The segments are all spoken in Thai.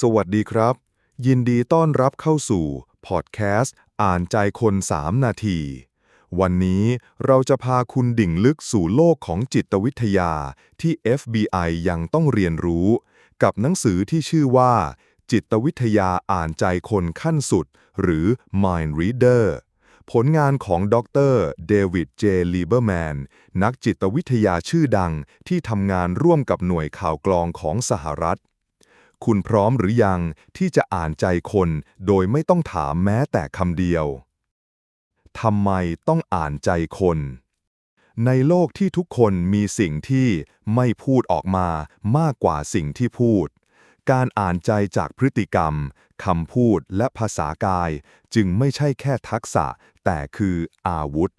สวัสดีครับ ยินดีต้อนรับเข้าสู่พอดแคสต์อ่านใจคน 3 นาที วันนี้เราจะพาคุณดิ่งลึกสู่โลกของจิตวิทยาที่ FBI ยังต้องเรียนรู้ กับหนังสือที่ชื่อว่า จิตวิทยาอ่านใจคนขั้นสุด หรือ Mind Reader ผลงานของดรเดวิด เจ ลีเบอร์แมน นักจิตวิทยาชื่อดังที่ทำงานร่วมกับหน่วยข่าวกรองของสหรัฐ คุณพร้อมหรือยังที่จะอ่านใจคนโดยไม่ต้องถามแม้แต่คำเดียว ทำไมต้องอ่านใจคน ในโลกที่ทุกคนมีสิ่งที่ไม่พูดออกมามากกว่าสิ่งที่พูด การอ่านใจจากพฤติกรรมคำพูดและภาษากาย จึงไม่ใช่แค่ทักษะ แต่คืออาวุธ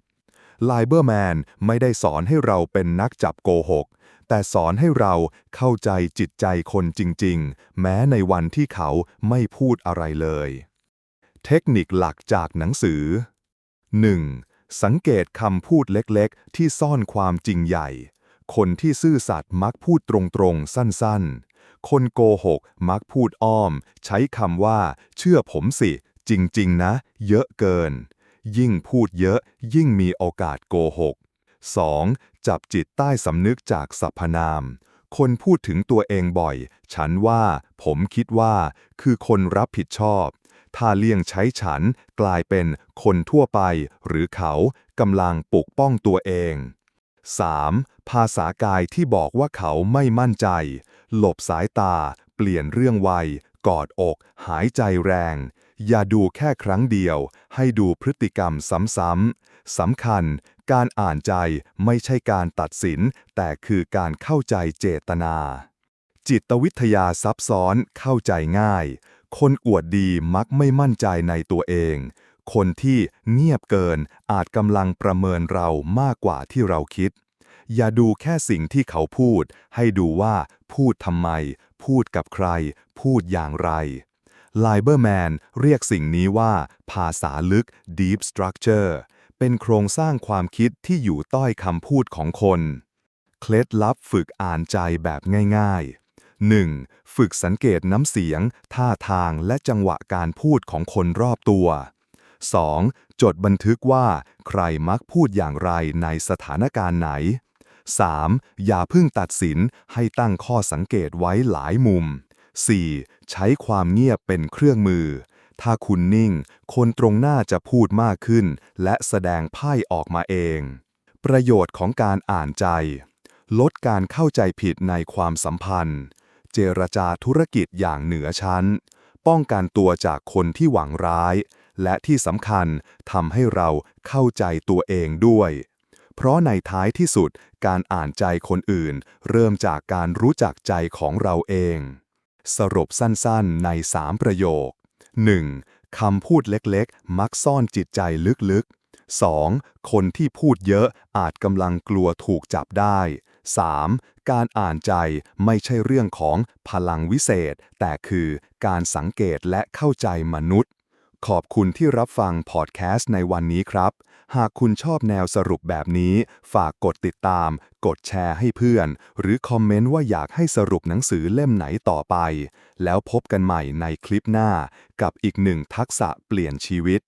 ไลเบอร์แมนไม่ได้สอนให้เราเป็นนักจับโกหก แต่สอนให้เราเข้าใจจิตใจคนจริงๆ แม้ในวันที่เขาไม่พูดอะไรเลย เทคนิคหลักจากหนังสือ 1. สังเกตคำพูดเล็กๆ ที่ซ่อนความจริงใหญ่ คนที่ซื่อสัตย์มักพูดตรงๆ สั้นๆ คนโกหกมักพูดอ้อม ใช้คำว่า เชื่อผมสิ จริงๆ นะ เยอะเกิน ยิ่งพูดเยอะยิ่งมีโอกาสโกหก 2. จับจิตใต้สำนึกจากสรรพนาม คนพูดถึงตัวเองบ่อย ฉันว่า ผมคิดว่า คือคนรับผิดชอบ ถ้าเลี่ยงใช้ฉันกลายเป็นคนทั่วไป หรือเขากำลังปกป้องตัวเอง 3. ภาษากายที่บอกว่าเขาไม่มั่นใจ หลบสายตา เปลี่ยนเรื่องไว กอดอก หายใจแรง อย่าดูแค่ครั้งเดียว ให้ดูพฤติกรรมซ้ำๆสำคัญ การอ่านใจไม่ใช่การตัดสิน แต่คือการเข้าใจเจตนา จิตวิทยาซับซ้อนเข้าใจง่าย คนอวดดีมักไม่มั่นใจในตัวเอง คนที่เงียบเกินอาจกำลังประเมินเรามากกว่าที่เราคิด อย่าดูแค่สิ่งที่เขาพูด ให้ดูว่า พูดทำไม พูดกับใคร พูดอย่างไร ไลเบอร์แมนเรียกสิ่งนี้ว่าภาษาลึก deep structure เป็นโครงสร้างความคิดที่อยู่ใต้คำพูดของคน เคล็ดลับฝึกอ่านใจแบบง่ายๆ 1. ฝึกสังเกตน้ำเสียง ท่าทางและจังหวะการพูดของคนรอบตัว 2. จดบันทึกว่าใครมักพูดอย่างไรในสถานการณ์ไหน 3. อย่าเพิ่งตัดสินให้ตั้งข้อสังเกตไว้หลายมุม 4. ใช้ความเงียบเป็นเครื่องมือ ถ้าคุณนิ่ง คนตรงหน้าจะพูดมากขึ้น และแสดงไพ่ออกมาเอง ประโยชน์ของการอ่านใจ ลดการเข้าใจผิดในความสัมพันธ์ เจรจาธุรกิจอย่างเหนือชั้น ป้องกันตัวจากคนที่หวังร้าย และที่สำคัญทำให้เราเข้าใจตัวเองด้วยเพราะในท้ายที่สุดการอ่านใจคนอื่น เริ่มจากการรู้จักใจของเราเอง สรุปสั้นๆใน 3 ประโยค 1. คำพูดเล็กๆ มักซ่อนจิตใจลึกๆ 2. คนที่พูดเยอะอาจกำลังกลัวถูกจับได้ 3. การอ่านใจไม่ใช่เรื่องของพลังวิเศษ แต่คือการสังเกตและเข้าใจมนุษย์ ขอบคุณที่รับฟังพอดแคสต์ในวันนี้ครับ หากคุณชอบแนวสรุปแบบนี้ ฝากกดติดตาม กดแชร์ให้เพื่อน หรือคอมเมนต์ว่าอยากให้สรุปหนังสือเล่มไหนต่อไป แล้วพบกันใหม่ในคลิปหน้า กับอีกหนึ่งทักษะเปลี่ยนชีวิต